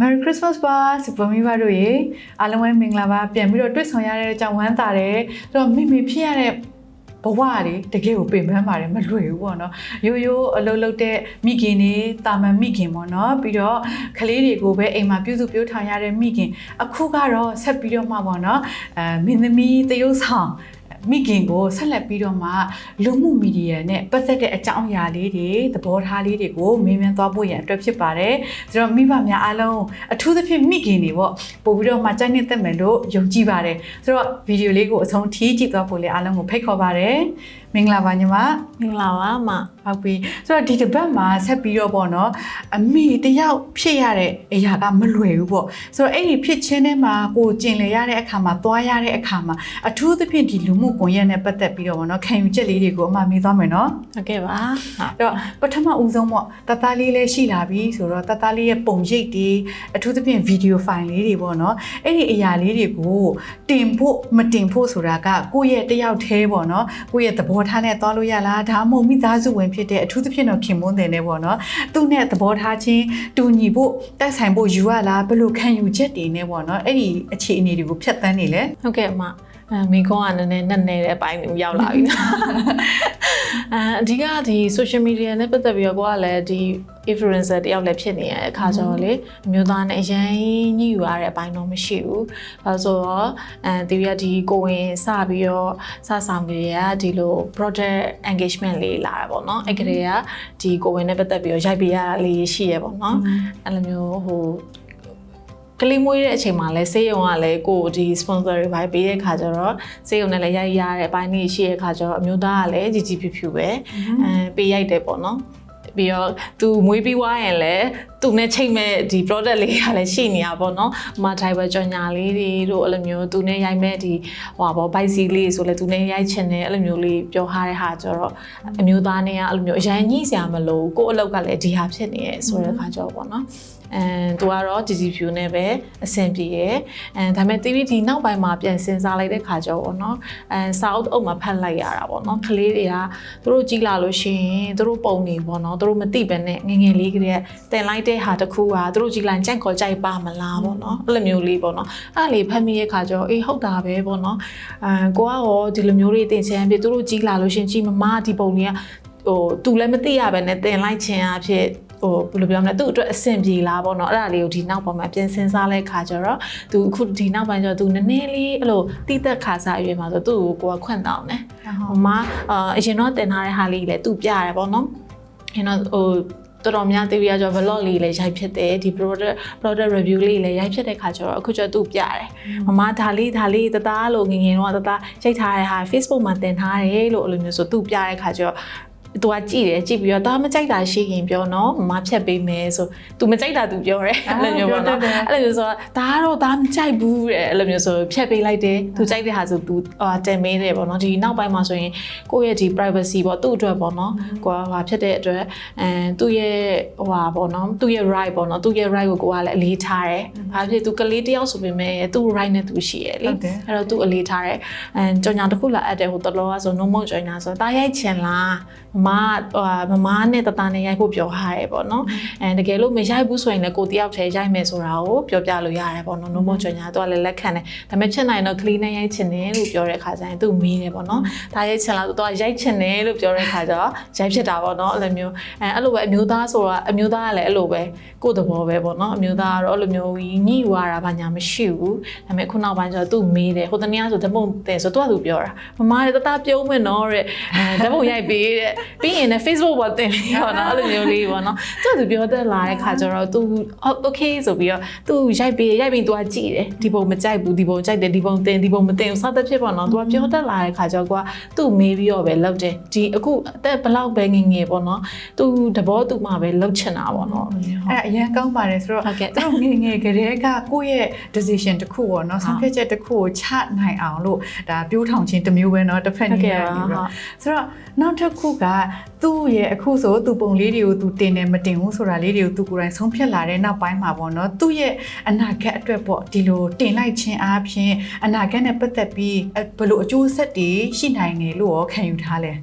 Merry Christmas ပါစပမီပါတို့ရေအားလုံးပဲမင်္ဂလာပါပြန်ပြီးတော့တွေ့ဆုံရတဲ့အကြောင်းဝမ်းသာတယ်ဆိုတော့မိမိဖြစ်ရတဲ့ဘဝတွေတကယ်ကိုပင်ပန်းပါတယ်မလွယ်ဘူးပေါ့နော်ရိုးရိုးအလုပ်လုပ်တဲ့မိခင်နေတာမန်မိခင်ပေါ့နော်ပြီးတော့ကလေးတွေကိုပဲအိမ်မှာပြုစုပြောထောင်ရတဲ့မိခင်အခုကတော့ဆက်ပြီးတော့မှပေါ့နော်အဲမင်းသမီးတရုပ်ဆောင် မိခင်ကိုဆက်လက်ပြီးတော့မှလူမှုမီဒီယာနဲ့ပတ်သက်တဲ့အကြောင်းအရာလေးတွေသဘောထားလေးတွေကိုမေးမြန်းသွားဖို့ရန်အတွက်ဖြစ်ပါတယ်။ဆိုတော့မိဘများအားလုံးအထူးသဖြင့်မိခင်တွေပေါ့ပို့ပြီးတော့မှကြိုက်နေသက်မယ်လို့ယုံကြည်ပါတယ်။ဆိုတော့ဗီဒီယိုလေးကိုအဆုံးထိကြည့်သွားဖို့လည်းအားလုံးကိုဖိတ်ခေါ်ပါတယ်။မင်္ဂလာပါညီမမင်္ဂလာပါမဟုတ်ပြီဆိုတော့ဒီတစ်ပတ်မှာဆက်ပြီးတော့ပေါ့နော်အမိတယောက်ဖြစ်ရတဲ့အရာကမလွယ်ဘူးပေါ့ဆိုတော့အဲ့ဒီဖြစ်ချင်းထဲမှာကိုကျင်လေရတဲ့အခါမှာသွားရတဲ့အခါမှာအထူးသဖြင့်ဒီလူမှုကွန်ရက်နဲ့ပတ်သက်ပြီးတော့ပေါ့နော်ခံယူချက်လေးတွေကိုအမှမေးသွားမယ်နော်ဟုတ်ကဲ့ပါဟုတ်အဲ့တော့ပထမဦးဆုံးပေါ့တသားလေးလည်းရှိလာပြီဆိုတော့တသားလေးရဲ့ပုံရိပ်တွေအထူးသဖြင့်ဗီဒီယိုဖိုင်လေးတွေပေါ့နော်အဲ့ဒီအရာလေးတွေကိုတင်ဖို့မတင်ဖို့ဆိုတာကကိုယ့်ရဲ့တယောက်သေးပေါ့နော်ကိုယ့်ရဲ့သဘောထားနဲ့သွားလို့ရလားဒါမှမဟုတ်မိသားစုဝင်ဖြစ်တဲ့အထူးသဖြင့်တော့ခင်မွန်းတယ်နဲ့ပေါ့နော်သူနဲ့သဘောထားချင်းတူညီဖို့တိုက်ဆိုင်ဖို့ယူရလားဘယ်လိုခံယူချက်တွေနဲ့ပေါ့နော်အဲ့ဒီအခြေအနေတွေကိုဖြတ်သန်းနေလဲဟုတ်ကဲ့မအဲမိကုန်းကနည်းနည်းနဲ့နေတဲ့အပိုင်းကိုရောက်လာပြီအဲအဓိကဒီ social media နဲ့ပတ်သက်ပြီးတော့ကိုကလည်းဒီ influencer တယောက်လည်းဖြစ်နေရတဲ့အခါကျတော့လေအမျိုးသားနဲ့အရင်ညှိယူရတဲ့အပိုင်းတော့မရှိဘူး။အဲဆိုတော့အဲဒီရဒီကိုဝင်စပြီးတော့စဆောင်ကြရဒီလို project engagement လေးလာတာပေါ့နော်။အဲ့ကလေးကဒီကိုဝင်နဲ့ပတ်သက်ပြီးတော့ရိုက်ပေးရတာလေးရှိရပေါ့နော်။အဲ့လိုမျိုးဟိုကလေးမွေးတဲ့အချိန်မှာလဲဆေးရုံကလည်းကိုဒီ sponsor တွေပိုင်းပေးတဲ့ခါကျတော့ဆေးရုံနဲ့လည်းရိုက်ရတဲ့အပိုင်းလေးရှိတဲ့ခါကျတော့အမျိုးသားကလည်းជីជីဖြူဖြူပဲအဲပေးရိုက်တယ်ပေါ့နော် ပြီးတော့သူမွေးပြီးွားရင်လည်းသူနဲ့ချိန်မဲ့ဒီ product လေးကလည်းရှိနေတာပေါ့နော်။မထိုင်ပဲကြော်ညာလေးတွေတို့အဲ့လိုမျိုးသူနဲ့ရိုက်မဲ့ဒီဟိုပါဘောဘိုက်စီလေးဆိုလဲသူနဲ့ရိုက်ချင်တယ်အဲ့လိုမျိုးလေးပြောထားတဲ့ဟာကျတော့အမျိုးသားနဲ့ကအဲ့လိုမျိုးအရင်ညှိစရာမလိုကိုယ့်အလုပ်ကလည်းဒီဟာဖြစ်နေရဲ့ဆိုတဲ့ခါကျတော့ပေါ့နော်။ အဲသူကတော့ GGPU နဲ့ပဲအဆင်ပြေရယ်အဲဒါပေမဲ့ TVD နောက်ပိုင်းမှာပြန်စဉ်းစားလိုက်တဲ့ခါကျတော့ပေါ့နော်အဲစာအုပ်အုပ်မှာဖတ်လိုက်ရတာပေါ့နော်ကလေးတွေကသူတို့ကြီးလာလို့ရှိရင်သူတို့ပုံနေပေါ့နော်သူတို့မသိပဲနဲ့ငယ်ငယ်လေးကလေးတင်လိုက်တဲ့ဟာတစ်ခုကသူတို့ကြီးလာကြိုက်ခေါ်ကြိုက်ပါမလားပေါ့နော်အဲ့လိုမျိုးလေးပေါ့နော်အဲ့ဒါလေးဖတ်မိရဲ့ခါကျတော့အေးဟုတ်တာပဲပေါ့နော်အဲကိုကရောဒီလိုမျိုးတွေတင်ချင်ဖြစ်သူတို့ကြီးလာလို့ရှိရင်ကြီးမမဒီပုံတွေကဟိုသူလည်းမသိရပဲနဲ့တင်လိုက်ခြင်းအဖြစ် ဟိုဘယ်လိုပြောမလဲသူ့အတွက်အဆင်ပြေလားပေါ့နော်အဲ့ဒါလေးကိုဒီနောက်ပေါ်မှာပြင်ဆင်စားလိုက်ခါကြတော့သူအခုဒီနောက်ပိုင်းကျတော့သူနည်းနည်းလေးအဲ့လိုတိသက်ခါစားရွေးမှာဆိုသူ့ကိုကိုကခွင့်တောင်းတယ်ဟိုမှာအာအရင်တော့တင်ထားတဲ့ဟာလေးလည်းသူပြရတယ်ပေါ့နော်အဲ့တော့ဟိုတော်တော်များသေးရကြော vlog လေးလည်းရိုက်ဖြစ်တယ်ဒီ product product review လေးလည်းရိုက်ဖြစ်တဲ့ခါကျတော့အခုကျတော့သူပြတယ်မမဒါလေးဒါလေးတသားလို့ငငယ်တော့တသားရိုက်ထားတဲ့ဟာ Facebook မှာတင်ထားတယ်လို့အဲ့လိုမျိုးဆိုသူပြတဲ့ခါကျတော့ သူကကြည့်တယ်ကြည့်ပြီးတော့ဒါမကြိုက်တာရှိရင်ပြောနော်မမဖြတ်ပေးမယ်ဆိုသူမကြိုက်တာသူပြောတယ်အဲ့လိုမျိုးပေါ့နော်အဲ့လိုမျိုးဆိုတော့ဒါကတော့ဒါမကြိုက်ဘူးတဲ့အဲ့လိုမျိုးဆိုဖြတ်ပေးလိုက်တယ်သူကြိုက်တဲ့ဟာဆိုသူဟာတင်မေးတယ်ပေါ့နော်ဒီနောက်ပိုင်းမှာဆိုရင်ကိုယ့်ရဲ့ဒီ privacy ပေါ့သူ့အတွက်ပေါ့နော်ကိုကဟာဖြတ်တဲ့အတွက်အဲသူ့ရဲ့ဟိုဟာပေါ့နော်သူ့ရဲ့ right ပေါ့နော်သူ့ရဲ့ right ကိုကိုကလည်းအလေးထားတယ်ဘာဖြစ်သူကလေးတယောက်ဆိုပေမဲ့သူ့ right နဲ့သူရှိရလေအဲ့တော့သူ့အလေးထားတယ်အဲကြောင်ညာတစ်ခုလာအပ်တယ်ဟိုတလောကဆို no more joiner ဆိုတာရိုက်ချင်လားမမမမနဲ့တတနဲ့ရိုက်ဖို့ပြောထားတယ်ပေါ့နော်အဲတကယ်လို့မရိုက်ဘူးဆိုရင်လည်းကိုတယောက်တည်းရိုက်မယ်ဆိုတာကိုပြောပြလို့ရတယ်ပေါ့နော် no more ကြောင်ညာသူကလည်းလက်ခံတယ်ဒါပေမဲ့ချင်နိုင်တော့ clean နဲ့ရိုက်ချင်တယ်လို့ပြောတဲ့ခါကျရင်သူမေးတယ်ပေါ့နော်ဒါရိုက်ချင်လားသူကရိုက်ချင်တယ်လို့ပြောတဲ့ခါကျတော့ရိုက်ဖြစ်တာပေါ့နော်အဲ့လိုမျိုးအဲအဲ့လိုပဲအမျိုးသားဆိုတာအမျိုးသားကလည်းအဲ့လိုပဲကိုယ့်သဘောပဲပေါ့နော်အမျိုးသားကတော့အဲ့လိုမျိုးညှိယူရတာဘာညာမရှိဘူးဒါပေမဲ့ခုနောက်ပိုင်းကျတော့သူမေးတယ်ဟိုတနေ့ကဆိုဓမုံတယ်ဆိုသူကသူပြောတာမမရဲ့တတပြုံးမယ်နော်တဲ့အဲဓမုံရိုက်ပေးတဲ့ပြီးရင်လည်း Facebook ပေါ်တင်ပြီးပေါ့နော်အဲ့လိုမျိုးလေးပေါ့နော်သူကသူပြောတတ်လာတဲ့ခါကျတော့ तू okay ဆိုပြီးတော့ तू ရိုက်ပေးရိုက်ပြီး तू ကကြည့်တယ်ဒီပုံမကြိုက်ဘူးဒီပုံကြိုက်တယ်ဒီပုံတင်ဒီပုံမတင်ဘူးစသဖြင့်ပေါ့နော် तू ကပြောတတ်လာတဲ့ခါကျတော့သူ့မေးပြီးတော့ပဲလောက်တယ်ဒီအခုအသက်ဘလောက်ပဲငငယ်ပေါ့နော် तू တဘောသူမှပဲလောက်ချင်တာပေါ့နော် အဲ့အရင်ကောင်းပါတယ်ဆိုတော့ ဟုတ်ကဲ့ သူတို့ငယ်ငယ်ကလေးကကိုယ့်ရဲ့ decision တစ်ခုပေါ့နော်ဆုံးဖြတ်ချက်တစ်ခုကိုချနိုင်အောင်လို့ဒါပြိုးထောင်ခြင်းတစ်မျိုးပဲเนาะတစ်ဖက် ဟုတ် နေ ကဲ့ ရ ပါ နေ ဟုတ် တော့ဆိုတော့နောက်တစ်ခုက သူ့ရဲ့အခုဆိုသူပုံလေးတွေကိုသူတင်တယ်မတင်ဘူးဆိုတာလေးတွေကိုသူကိုယ်တိုင်ဆုံးဖြတ်လာတဲ့နောက်ပိုင်းမှာပေါ့နော်သူ့ရဲ့အနာဂတ်အတွက်ပေါ့ဒီလိုတင်လိုက်ခြင်းအားဖြင့်အနာဂတ်နဲ့ပတ်သက်ပြီးအဲ့ဘယ်လိုအကျိုးဆက်တွေရှိနိုင်နေလို့ရောခံယူထားလဲ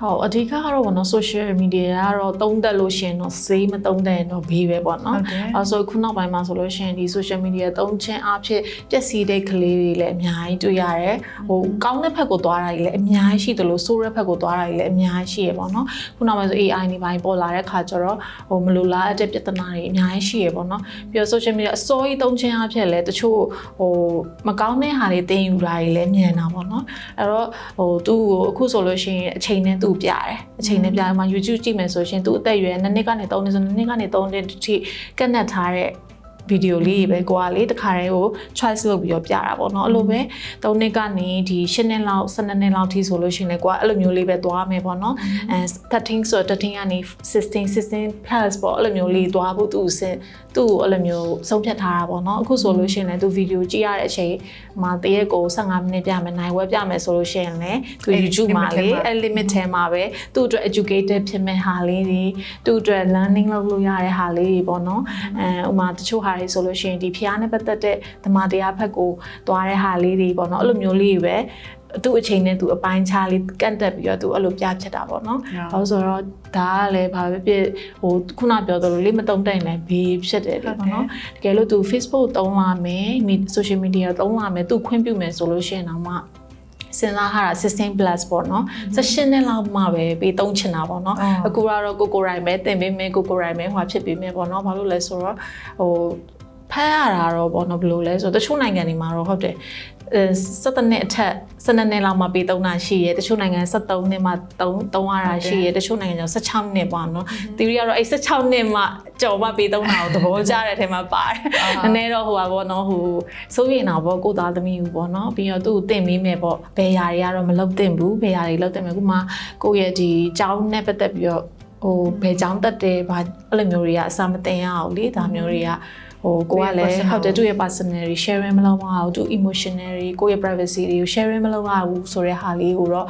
ဟုတ်အဓိကကတော့ဘောနော် social media ကတော့တုံးတက်လို့ရှရင်တော့စေးမတုံးတက်ရင်တော့ဘေးပဲပေါ့ဟုနော်တ်တယ်အဲဆိုခုနောက်ပိုင်းမှာဆိုလို့ရှရင်ဒီ social media တုံးချင်းအဖြစ်ပျက်စီးတဲ့ကလေးတွေလည်းအများကြီးတွေ့ရတယ်ဟိုကောင်းတဲ့ဘက်ကိုသွားတာတွေလည်းအများကြီးရှိတယ်လို့ဆိုးတဲ့ဘက်ကိုသွားတာတွေလည်းအများကြီးရှိရပေါ့နော်ခုနောက်ပိုင်းဆို AI နေပိုင်းပေါ်လာတဲ့ခါကျတော့ဟိုမလိုလားအပ်တဲ့ပြဿနာတွေအများကြီးရှိရပေါ့နော်ပြီးတော့ social media အစိုးရတုံးချင်းအဖြစ်လည်းတချို့ဟိုမကောင်းတဲ့ဟာတွေတင်ယူတာတွေလည်းမြင်တာပေါ့နော်အဲ့တော့ဟိုသူ့ကိုအခုဆိုလို့ရှိရင်အချိန်နဲ့သူ့ပြတယ်အချိန်နဲ့ပြတယ်မှာ YouTube ကြည့်မယ်ဆိုရှင်သူ့အသက်အရွယ်နှစ်နှစ်ကနေ3နှစ်ဆိုနှစ်နှစ်ကနေ3နှစ်ထိကတ်နက်ထားတဲ့ ဗီဒီယိုလေးပဲကိုကလေတခါတည်းကို choice လုပ်ပြီးတော့ပြတာပေါ့နော်အဲ့လိုပဲ3နှစ်ကနေဒီ10နှစ်လောက်12နှစ်လောက်ထိဆိုလို့ရှိရင်လည်းကိုကအဲ့လိုမျိုးလေးပဲသွားမယ်ပေါ့နော်အဲ13ဆိုတော့13ကနေ16 16 plus ပေါ့အဲ့လိုမျိုးလေးသွားဖို့သူ့စင်သူ့ကိုအဲ့လိုမျိုးဆုံးဖြတ်ထားတာပေါ့နော်အခုဆိုလို့ရှိရင်လည်းသူဗီဒီယိုကြည့်ရတဲ့အချိန်မှာတရက်ကို15မိနစ်ပြမယ်နိုင်ဝက်ပြမယ်ဆိုလို့ရှိရင်လည်းသူ YouTube မှာလေအဲ့ limit ထဲမှာပဲသူ့အတွက် educated ဖြစ်မဲ့ဟာလေးတွေသူ့အတွက် learning လုပ်လို့ရတဲ့ဟာလေးတွေပေါ့နော်အဲဥမာတချို့ဟာတွေဆိုလို့ရှိရင်ဒီဖျားနဲ့ပတ်သက်တဲ့ဓမ္မတရားဘက်ကိုသွားတဲ့ဟာလေးတွေပေါ့နော်အဲ့လိုမျိုးလေးတွေပဲသူ့အချိန်နဲ့သူအပိုင်းခြားလေးကန့်တက်ပြီးတော့သူအဲ့လိုပြဖြစ်တာပေါ့နော်။ဘာလို့ဆိုတော့ဒါကလည်းဘာပဲဖြစ်ဟိုခုနပြောသလိုလေးမတုံ့တိုင်လည်းဘေးဖြစ်တယ်လေပေါ့နော်။တကယ်လို့သူ Facebook သုံးလာမယ် social media သုံးလာမယ်သူခွင့်ပြုမယ်ဆိုလို့ရှိရင်တော့မှ စဉ်းစားထားတာ16 plus ပေါ့နော်16နှစ်လောက်မှပဲပေးသုံးချင်တာပေါ့နော်အခုကတော့ကိုကိုရိုင်ပဲတင်ပေးမယ်ကိုကိုရိုင်ပဲဟွာဖြစ်ပေးမယ်ပေါ့နော်ဘာလို့လဲဆိုတော့ဟိုဖမ်းရတာတော့ပေါ့နော်ဘယ်လိုလဲဆိုတော့တချို့နိုင်ငံတွေမှာတော့ဟုတ်တယ်အဲ 17နှစ်အထက်12နှစ်လောက်မှပေးသုံးတာရှိရဲတချို့နိုင်ငံ73နှစ်မှ3 3ရတာရှိရဲတချို့နိုင်ငံကျတော့16နှစ်ပေါ့နော်တီရီကတော့အဲ16နှစ်မှကြော်မှပေးသုံးတာကိုသဘောကျတဲ့အထက်မှာပါတယ်နည်းနည်းတော့ဟိုပါပေါ့နော်ဟိုစိုးရင်တော့ပေါ့ကိုသားသမီးဘူးပေါ့နော်ပြီးတော့သူ့ကိုတင်ပေးမယ်ပေါ့ဘယ်ຢာတွေကတော့မလုပ်တင်ဘူးဘယ်ຢာတွေလုပ်တင်မယ်ခုမှကိုယ့်ရဲ့ဒီကြောင်းနဲ့ပတ်သက်ပြီးတော့ဟိုဘယ်ကြောင်းတက်တယ်ဗာအဲ့လိုမျိုးတွေကအစာမတင်ရအောင်လေဒါမျိုးတွေက ဟိုကိုကလည်းဟုတ်တယ်သူ့ရဲ့ personal sharing မလုပ်ရအောင်သူ emotional ကိုယ့်ရဲ့ privacy တွေကို sharing မလုပ်ရဘူးဆိုတဲ့ဟာလေးကိုတော့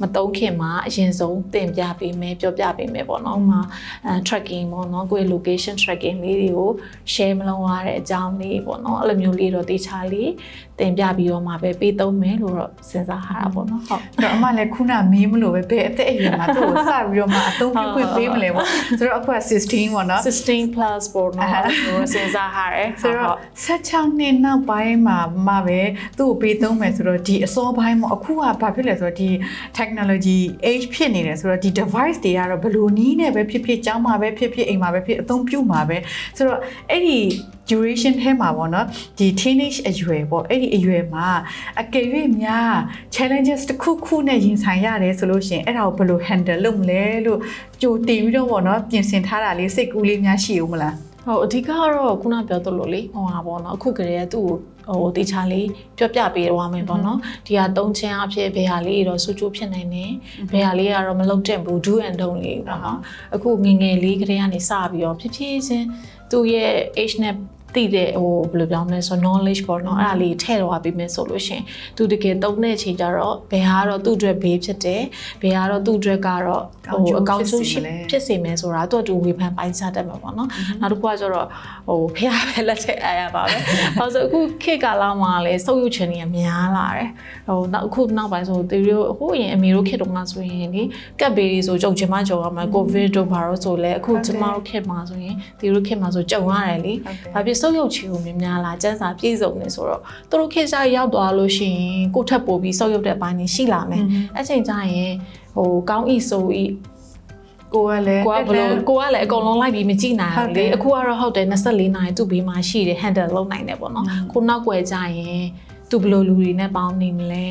မတုံးခင်မှာအရင်ဆုံးတင်ပြပေးမယ်ပြောပြပေးမယ်ပေါ့နော်။ဥပမာအဲ tracking ပေါ့နော်ကိုယ့်ရဲ့ location tracking လေးတွေကို share မလုပ်ရတဲ့အကြောင်းလေးပေါ့နော်အဲ့လိုမျိုးလေးတော့တေချာလေးတင်ပြပြီးတော့မှပဲပေးသုံးမယ်လို့တော့စဉ်းစားထားတာပေါ့နော်ဟုတ်အဲ့တော့အမလည်းခုနမေးမလို့ပဲဘယ်အသက်အရွယ်မှာသူ့ကိုစပြီးတော့မှအသုံးပြုခွင့်ပေးမလဲပေါ့ဆိုတော့အခုက16ပေါ့နော်16 plus ပေါ့နော်အဲ့လိုမျိုးစဉ်းစားထားတယ်ဆိုတော့16နှစ်နောက်ပိုင်းမှာမှပဲသူ့ကိုပေးသုံးမယ်ဆိုတော့ဒီအစောပိုင်းမှာအခုကဘာဖြစ်လဲဆိုတော့ဒီ technology age ဖြစ်နေတယ်ဆိုတော့ဒီ device တွေကတော့ဘယ်လိုနည်းနဲ့ပဲဖြစ်ဖြစ်ကျောင်းမှာပဲဖြစ်ဖြစ်အိမ်မှာပဲဖြစ်အသုံးပြုမှာပဲဆိုတော့အဲ့ဒီ duration ထဲမှာပေါ့နော်ဒီ teenage အရွယ်ပေါ့အဲ့ဒီအရွယ်မှာအကယ်၍များ challenges တစ်ခုခုနဲ့ရင်ဆိုင်ရတယ်ဆိုလို့ရှိရင်အဲ့ဒါကိုဘယ်လို handle လုပ်မလဲလို့ကြိုတင်ပြီးတော့ပေါ့နော်ပြင်ဆင်ထားတာလေးစိတ်ကူးလေးများရှိဦးမလား ဟုတ်အဓိကကတော့ခုနပြောသလိုလေဟိုဟာပေါ့နော်အခုကလေးကသူ့ကိုဟိုတေချာလေးပြောပြပေးသွားမယ်ပေါ့နော်ဒီဟာသုံးချင်းအဖြစ်ဘယ်ဟာလေးတော့စူးကျိုးဖြစ်နိုင်တယ်ဘယ်ဟာလေးကတော့မလုံတဲ့ဘူး do and don't လေးပေါ့နော်အခုငငယ်လေးကလေးကနေစပြီးတော့ဖြည်းဖြည်းချင်းသူ့ရဲ့ age နဲ့ သိတဲ့ဟိုဘယ်လိုပြောမလဲဆို knowledge ပေါ့နော်အဲ့ဒါလေးထည့်တော့ပြီးမယ်ဆိုလို့ရှင်သူတကယ်သုံးတဲ့အချိန်ကျတော့ဘယ်ဟာကတော့သူ့အတွက်ဘေးဖြစ်တယ်ဘယ်ဟာကတော့သူ့အတွက်ကတော့ဟိုအကောင်းဆုံးဖြစ်စေမယ်ဆိုတာသူ့အတူဝေဖန်ပိုင်းခြားတတ်မှာပေါ့နော်နောက်တစ်ခုကကျတော့ဟိုဖះပဲလက်ချက်အားရပါပဲ။ဘာလို့ဆိုအခုခေတ်ကာလမှာလည်းစုပ်ယူခြင်းတွေကများလာတယ်။ဟိုနောက်အခုနောက်ပိုင်းဆိုတီရီဟိုအရင်အမေတို့ခေတ်တုန်းကဆိုရင်လေကပ်ဘေးတွေဆိုကြုံချင်မှကြုံရမှာကိုဗစ်တို့ဘာလို့ဆိုလဲအခုကျမတို့ခေတ်မှာဆိုရင်တီရီခေတ်မှာဆိုကြုံရတယ်လေ။ဘာဖြစ်စုပ်ယူခြင်းကိုများများလာစံစာပြည့်စုံနေဆိုတော့သူတို့ခေတ်စားရောက်သွားလို့ရှိရင်ကိုထပ်ပို့ပြီးစုပ်ယူတဲ့ပိုင်းတွေရှိလာမယ်။အဲ့ချိန်ကျရင်ဟိုကောင်းဤဆိုဤကိုကလည်းကိုကဘလို့ကိုကလည်းအကုန်လုံးလိုက်ပြီးမကြည့်နိုင်ဘူးလေအခုကတော့ဟုတ်တယ်24နာရီသူ့ဘေးမှာရှိတယ် handle လုပ်နိုင်တယ်ပေါ့နော်ခုနောက်ွယ်ကြရင် သူဘလို့လူတွေနဲ့ပေါင်းနေမလဲ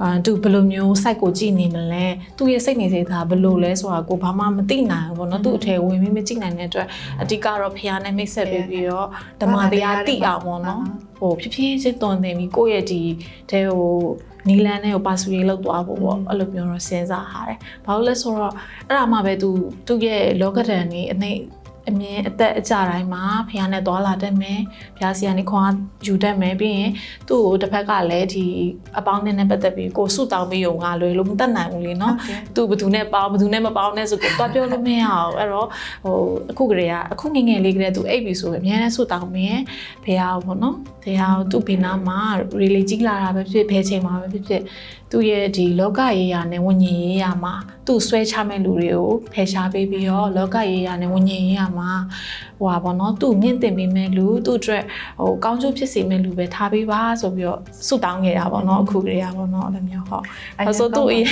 အာသူဘလို့မျိုး site ကိုကြည့်နေမလဲသူ့ရဲ့စိတ်နေစိတ်သားဘလို့လဲဆိုတာကိုဘာမှမသိနိုင်ဘူးပေါ့နော်သူ့အထည်ဝင်ပြီးမကြည့်နိုင်တဲ့အတွက်အတိကတော့ဖះနဲ့မိတ်ဆက်ပေးပြီးတော့ဓမ္မတရားတိအောင်ပေါ့နော်ဟိုဖြည်းဖြည်းချင်းတွန်တင်ပြီးကိုယ့်ရဲ့ဒီတဲဟိုနီလန်နဲ့ကိုပါဆူရေးလောက်သွားဖို့ပေါ့အဲ့လိုမျိုးတော့စဉ်းစားထားတယ်။ဘာလို့လဲဆိုတော့အဲ့ဒါမှပဲသူသူ့ရဲ့လောကဓာတ်နေအနှိမ့် အမြင်အသက်အကြတိုင်းမှာဖះနဲ့သွားလာတတ်မယ်ဖះစီကနေခွာယူတတ်မယ်ပြီးရင်သူ့ကိုတစ်ဖက်ကလည်းဒီအပေါင်းနဲ့ပတ်သက်ပြီးကိုဆုတောင်းပြီးုံကလွယ်လို့မတတ်နိုင်ဘူးလေနော်သူဘယ်သူနဲ့ပေါင်းဘယ်သူနဲ့မပေါင်းနဲ့ဆိုကိုတော့ပြောလို့မရအောင်အဲ့တော့ဟိုအခုကလေးကအခုငငယ်လေးကလေးသူအိပ်ပြီဆိုရင်အများနဲ့ဆုတောင်းမင်းဖះပေါ့နော်ဖះသူ့ဘေးနားမှာ relay ကြီးလာတာပဲဖြစ်ဘယ်ချိန်မှာပဲဖြစ်ဖြစ်သူ့ရဲ့ဒီလောကရေးရာနဲ့ဝิญဉ်ရေးရာမှာသူ့ဆွဲချမဲ့လူတွေကိုဖယ်ရှားပေးပြီးတော့လောကရေးရာနဲ့ဝิญဉ်ရေးရာမှာဟိုပါဘောနော်သူ့မြင့်တင်ပေးမဲ့လူသူ့အတွက်ဟိုကောင်းကျိုးဖြစ်စေမဲ့လူပဲထားပေးပါဆိုပြီးတော့ဆုတောင်းခဲ့တာပေါ့နော်အခုကလေးကပေါ့နော်အဲ့လိုမျိုးဟုတ်အဲဆိုသူ့အရင်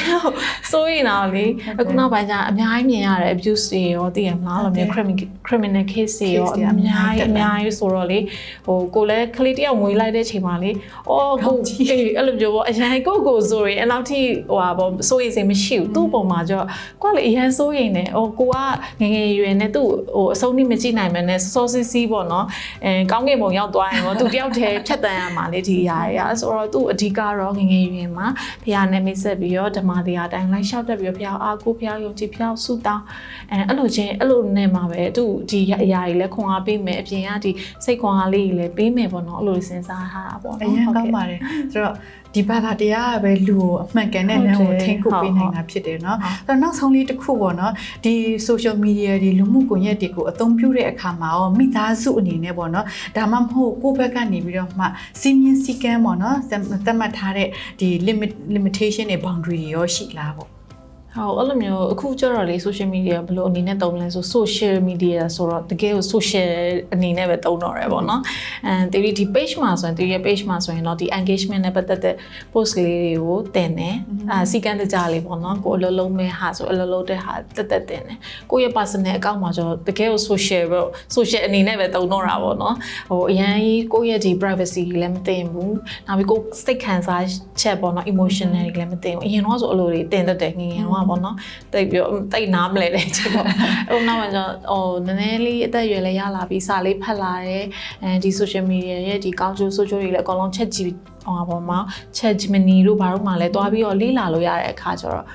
စိုးရင်တော့လေအခုနောက်ပိုင်းကျအများကြီးမြင်ရတဲ့ abuse တွေရောသိရမလားအဲ့လိုမျိုး criminal criminal case တွေရောအများကြီးအများကြီးဆိုတော့လေဟိုကိုလည်းကလေးတယောက်မွေးလိုက်တဲ့ချိန်မှာလေအော်ကိုအေးအဲ့လိုမျိုးပေါ့အရင်ကိုကိုဆိုရင်အဲ့လောက်ထိဟိုဟာပေါ့စိုးရိမ်စိတ်မရှိဘူးသူ့ပုံမှာကျတော့ကိုကလေအရင်စိုးရိမ်နေဟိုကိုကငငယ်ရွယ်နဲ့သူ့ဟိုအဆုံးထိမကြည့်နိုင်မနဲ့စောစီးစီးပေါ့နော်အဲကောင်းကင်ဘုံရောက်သွားရင်တော့သူတယောက်တည်းဖြတ်တန်းရမှာလေဒီຢာရယ်ဆိုတော့သူ့အဓိကတော့ငငယ်ရွယ်မှာဖះနဲ့မိတ်ဆက်ပြီးတော့ဓမ္မတရားအတိုင်းလိုက်လျှောက်တက်ပြီးတော့ဖះအားကိုဖះယုံကြည်ဖះဆုတောင်းအဲအဲ့လိုချင်းအဲ့လိုနဲ့မှာပဲသူ့ဒီအရာကြီးလည်းခွန်အားပေးမယ်အပြင်ကဒီစိတ်ခွန်အားလေးကြီးလည်းပေးမယ်ပေါ့နော်အဲ့လိုစဉ်းစားထားတာပေါ့အနော်ရင်ကောင်းပါတယ်ဆိုတော့ ဒီဘာသာတရားကပဲလူကိုအမှန်ကန်တဲ့လမ်းကိုထိန်းချုပ်ပေးနိုင်တာဖြစ်တယ်เนาะဆိုတော့နောက်ဆုံးလေးတစ်ခုပေါ့เนาะဒီ social media ဒီလူမှုကွန်ရက်တွေကိုအသုံးပြုတဲ့အခါမှာရောမိသားစုအနေနဲ့ပေါ့เนาะဒါမှမဟုတ်ကိုယ့်ဘက်ကနေပြီးတော့မှစီမင်းစည်းကမ်းပေါ့เนาะသတ်မှတ်ထားတဲ့ဒီ limit limitation တွေ boundary တွေရောရှိလားပေါ့ ဟုတ်အဲ့လိုမျိုးအခုကျတော့လေ social media ဘယ်လိုအနေနဲ့သုံးလဲဆို social media ဆိုတော့တကယ်ကို social အနေနဲ့ပဲသုံးတော့ရပေါ့နော်အဲတီဒီ page မှာဆိုရင်တီရဲ့ page မှာဆိုရင်တော့ဒီ engagement နဲ့ပတ်သက်တဲ့ post ကလေးတွေကိုတင်တယ်အာစီကန်းတကြလေးပေါ့နော်ကိုအလုံးလုံးမဲ့ဟာဆိုအလုံးလုံးတဲ့ဟာတက်တက်တင်တယ်ကိုရဲ့ personal account မှာကျတော့တကယ်ကို social ပဲ social အနေနဲ့ပဲသုံးတော့တာပေါ့နော်ဟိုအရန်ကြီးကိုရဲ့ဒီ privacy ကြီးလည်းမတင်ဘူးနောက်ပြီးကိုစိတ်ခံစားချက်ပေါ့နော် emotional တွေလည်းမတင်ဘူးအရင်တော့ဆိုအလိုတွေတင်တတ်တယ်ငငယ်တော့ပေါ့နော်တိတ်ပြီးတိတ်နားမလဲတဲ့ချက်ပေါ့အဲ့နောက်မှကျတော့ဟိုနည်းနည်းလေးအသက်အရွယ်လည်းရလာပြီးစာလေးဖတ်လာတယ်အဲဒီ social media ရဲ့ဒီကောင်းကျိုးဆိုးကျိုးတွေလည်းအကုန်လုံးချက်ကြည့်ဟောပေါ်မှာ chat Gemini တို့ဘာတို့မှလည်းတွားပြီးတော့လေ့လာလို့ရတဲ့အခါကျတော့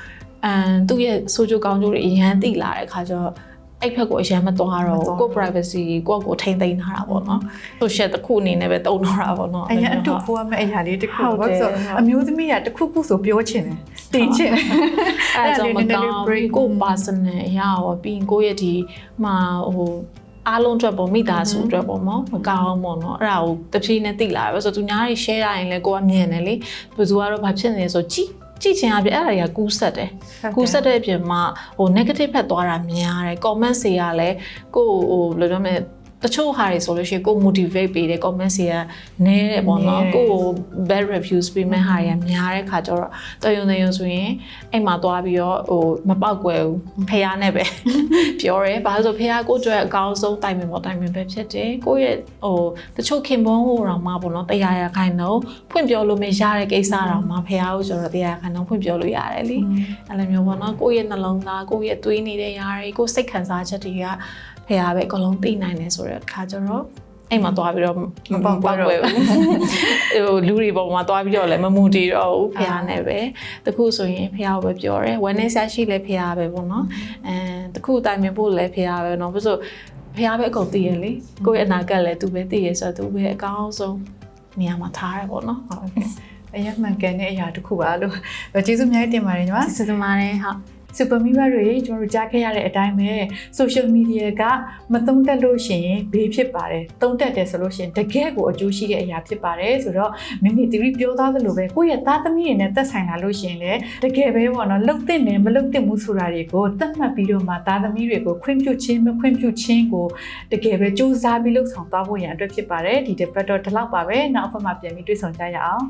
အမ်သူ့ရဲ့ဆိုးကျိုးကောင်းကျိုးတွေအရန်သိလာတဲ့အခါကျတော့ အဲ့ဖက်ကိုအရင်မသွားတော့ကို privacy ကိုကိုထိမ့်သိမ်းထားတာပေါ့နော် social တစ်ခုအနေနဲ့ပဲတုံတော့တာပေါ့နော်အရင်အတူခိုးရမယ့်အရာလေးတစ်ခုဟုတ်ပေါ့တယ်ဆိုတော့အမျိုးသမီးကတစ်ခုခုဆိုပြောချင်တယ်သိချင်တယ်အဲ့ဒါကြောင့်မအဲ့ဒါကောလေးင်းနည်းနည်းလေး break ကို personal အရာရောပြီးရင်ကိုယ့်ရဲ့ဒီမှာဟိုအားလုံးအတွက်ပေါ့မိသားစုအတွက်ပေါ့နော်မကောင်းပေါ့နော်အဲ့ဒါကိုတဖြည်းနဲ့သိလာတယ်ဆိုတော့သူများတွေ share ရရင်လည်းကိုကမြင်တယ်လေဘယ်သူကတော့ဘာဖြစ်နေလဲဆိုကြည့် ကြည့်ချင်အပြင်အဲ့ဒါတွေကကူးဆက်တယ်ကူးဆက်တဲ့အပြင်မှာဟို negative ဖက်သွားတာများတယ် comment တွေကလည်းကိုဟိုဘယ်လိုပြောမလဲ တချို့ဟာတွေဆိုလို့ရှိရင်ကို motivate ပေးတယ် comment တွေကနည်းတယ်ပေါ့နော်ကိုကို bad reviews ပေးမဲ့ဟာတွေကများတဲ့ခါကျတော့တော်ရုံတရုံဆိုရင်အိမ်မှာသွားပြီးတော့ဟိုမပောက်ကွယ်ဘူးဖះနဲ့ပဲပြောရဲဘာလို့ဆိုဖះကိုကြွယ်အကောင်းဆုံးတိုင်ပင်ပေါ်တိုင်ပင်ပဲဖြစ်တယ်ကိုရဲ့ဟိုတချို့ခင်ပွန်းဟိုတော့မှပေါ့နော်တရားရခိုင်တော့ဖွင့်ပြောလို့မရတဲ့ကိစ္စတော့မှဖះကိုကျတော့တရားရခိုင်တော့ဖွင့်ပြောလို့ရတယ်လေအဲ့လိုမျိုးပေါ့နော်ကိုရဲ့နှလုံးသားကိုရဲ့သွေးနေတဲ့ຢာတွေကိုစိတ်ခံစားချက်တွေက ဖေကပဲအကုန်လုံးသိနိုင်တယ်ဆိုတော့အခါကျတော့ိမ်မှာသွားပြီးတော့မပေါက်ပွဲဘူးဟိုလူတွေပေါ်မှာသွားပြီးတော့လည်းမမူတည်တော့ဘူးဖះနဲ့ပဲတခုဆိုရင်ဖះကိုပဲပြောတယ်ဝမ်းနေဆရာရှိလည်းဖះပဲပေါ့နော်အဲတခုတိုင်ပင်ဖို့လည်းဖះပဲနော်ဘာလို့ဖះပဲအကုန်တည်ရလေကိုယ့်ရဲ့အနာဂတ်လည်းသူပဲတည်ရဆိုတော့သူပဲအကောင်းဆုံးနေရာမှာထားရပေါ့နော်ဟုတ်ကဲ့အရက်မှန်ကန်တဲ့အရာတစ်ခုပါလို့ကျေးဇူးအများကြီးတင်ပါတယ်ညီမကျေးဇူးတင်ပါတယ်ဟုတ် စူပါမီဘတွေကျွန်တော်တို့ကြားခဲ့ရတဲ့အတိုင်းပဲ social media ကမသုံးတက်လို့ရှိရင်ဘေးဖြစ်ပါတယ်သုံးတက်တယ်ဆိုလို့ရှိရင်တကယ်ကိုအကျိုးရှိတဲ့အရာဖြစ်ပါတယ်ဆိုတော့မိမိသတိပြောသားသလိုပဲကိုယ့်ရဲ့သားသမီးတွေနဲ့သက်ဆိုင်လာလို့ရှိရင်လည်းတကယ်ပဲပေါ့နော်လှုပ်တဲ့နဲ့မလှုပ်တဲ့မှုဆိုတာတွေကိုသတ်မှတ်ပြီးတော့မှသားသမီးတွေကိုခွင့်ပြုခြင်းမခွင့်ပြုခြင်းကိုတကယ်ပဲစူးစမ်းပြီးလှုပ်ဆောင်သွားဖို့ရန်အတွက်ဖြစ်ပါတယ်ဒီတစ်ပတ်တော့ဒီလောက်ပါပဲနောက်အဖက်မှာပြန်ပြီးတွေ့ဆုံကြရအောင်